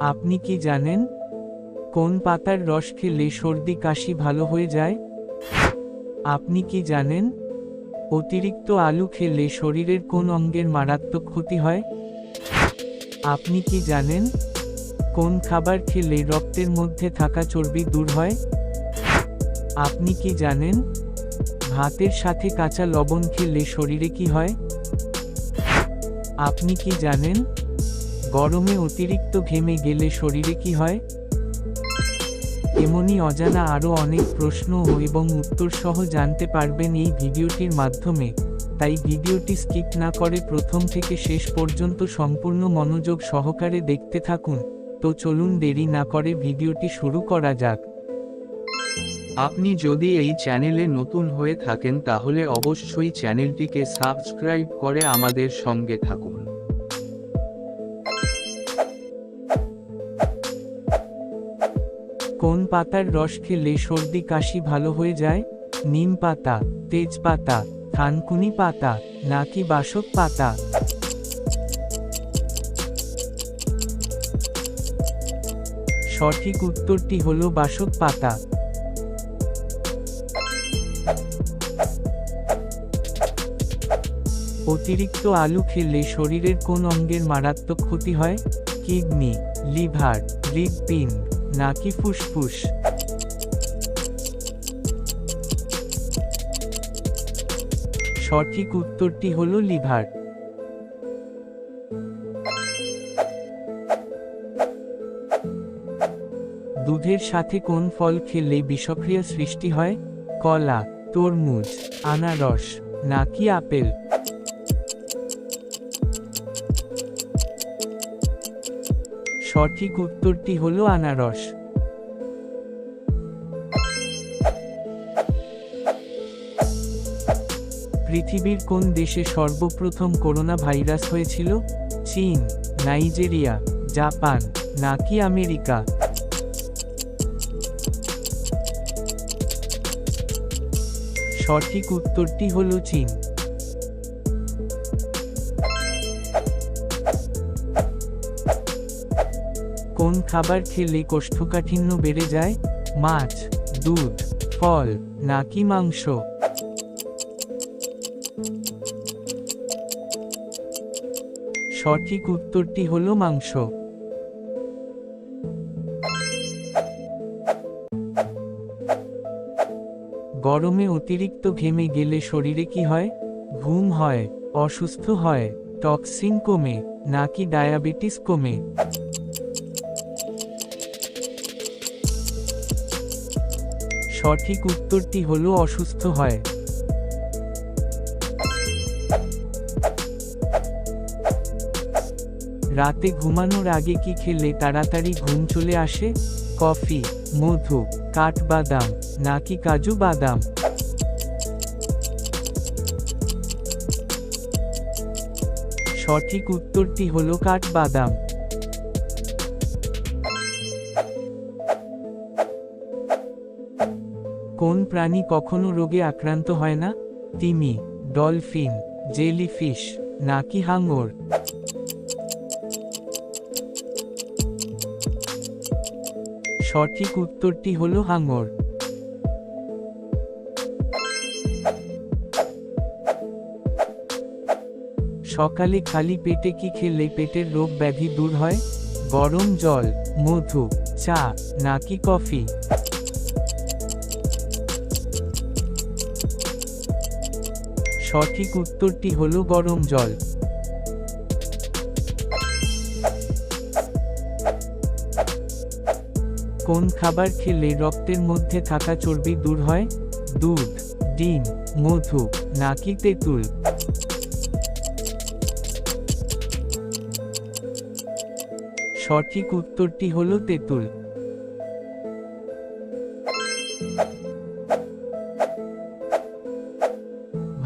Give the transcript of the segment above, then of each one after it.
আপনি কি জানেন কোন পাতার রস খেলে সর্দি কাশি ভালো হয়ে যায়? আপনি কি জানেন অতিরিক্ত আলু খেলে শরীরের কোন অঙ্গের মারাত্মক ক্ষতি হয়? আপনি কি জানেন কোন খাবার খেলে রক্তের মধ্যে থাকা চর্বি দূর হয়? আপনি কি জানেন ভাতের সাথে কাঁচা লবণ খেলে শরীরে কি হয়? আপনি কি জানেন গরমে অতিরিক্ত ঘেমে গেলে শরীরে কি হয়? এমনই অজানা আরও অনেক প্রশ্ন ও এবং উত্তর সহ জানতে পারবেন এই ভিডিওটির মাধ্যমে। তাই ভিডিওটি স্কিপ না করে প্রথম থেকে শেষ পর্যন্ত সম্পূর্ণ মনোযোগ সহকারে দেখতে থাকুন। তো চলুন দেরি না করে ভিডিওটি শুরু করা যাক। আপনি যদি এই চ্যানেলে নতুন হয়ে থাকেন তাহলে অবশ্যই চ্যানেলটিকে সাবস্ক্রাইব করে আমাদের সঙ্গে থাকুন। কোন পাতার রস খেলে সর্দি কাশি ভালো হয়ে যায়? নিম পাতা তেজপাতা থানকুনি পাতা, নাকি বাসক পাতা? সঠিক উত্তরটি হল বাসক পাতা। অতিরিক্ত আলু খেলে শরীরের কোন অঙ্গের মারাত্মক ক্ষতি হয়? কিডনি, লিভার, হৃদপিণ্ড। নাকি ফুসফুস? সঠিক উত্তরটি হল লিভার। দুধের সাথে কোন ফল খেলে বিষক্রিয়া সৃষ্টি হয়? কলা, তরমুজ, আনারস, নাকি আপেল? সঠিক উত্তরটি হল আনারস। পৃথিবীর কোন দেশে সর্বপ্রথম করোনা ভাইরাস হয়েছিল? চীন, নাইজেরিয়া, জাপান, নাকি আমেরিকা? সঠিক উত্তরটি হল চীন। কোন খাবার খেলে কোষ্ঠকাঠিন্য বেড়ে যায়? মাছ, দুধ, ফল, নাকি মাংস? সঠিক উত্তরটি হলো মাংস। গরমে অতিরিক্ত ঘেমে গেলে শরীরে কি হয়? ঘুম হয়, অসুস্থ হয়, টক্সিন কমে, নাকি ডায়াবেটিস কমে? সঠিক উত্তরটি হলো অসুস্থ হয়। রাতে ঘুমানোর আগে কি খেলে তাড়াতাড়ি ঘুম চলে আসে? কফি, মধু, কাঠবাদাম, নাকি কাজু বাদাম? সঠিক উত্তরটি হলো কাঠবাদাম। কোন প্রাণী কখনো রোগে আক্রান্ত হয় না? তিমি, ডলফিন, জেলিফিশ, নাকি হাঙর? সঠিক উত্তরটি হল হাঙর। সকালে খালি পেটে কি খেলে পেটের রোগ ব্যাধি দূর হয়? গরম জল, মধু, চা, নাকি কফি? সঠিক উত্তরটি হলো গরম জল। কোন খাবার খেলে রক্তের মধ্যে থাকা চর্বি দূর হয়? দুধ, ডিম, মধু, নাকি তেঁতুল? সঠিক উত্তরটি হলো তেঁতুল।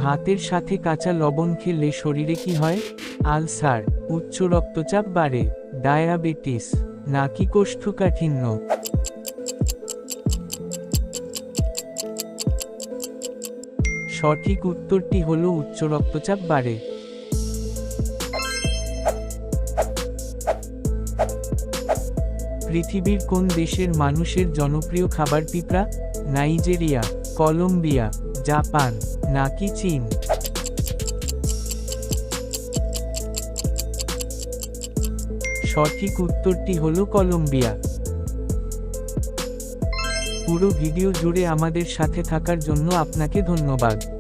ভাতের সাথে কাঁচা লবণ খেলে শরীরে কি হয়? আলসার, উচ্চ রক্তচাপ বাড়ে, ডায়াবেটিস, নাকি কোষ্ঠকাঠিন্য? সঠিক উত্তরটি হল উচ্চ রক্তচাপ বাড়ে। পৃথিবীর কোন দেশের মানুষের জনপ্রিয় খাবার পিঁপড়া? Nigeria, Colombia, Japan. নাকি চীন? সঠিক উত্তরটি হল কলম্বিয়া। পুরো ভিডিও জুড়ে আমাদের সাথে থাকার জন্য আপনাকে ধন্যবাদ।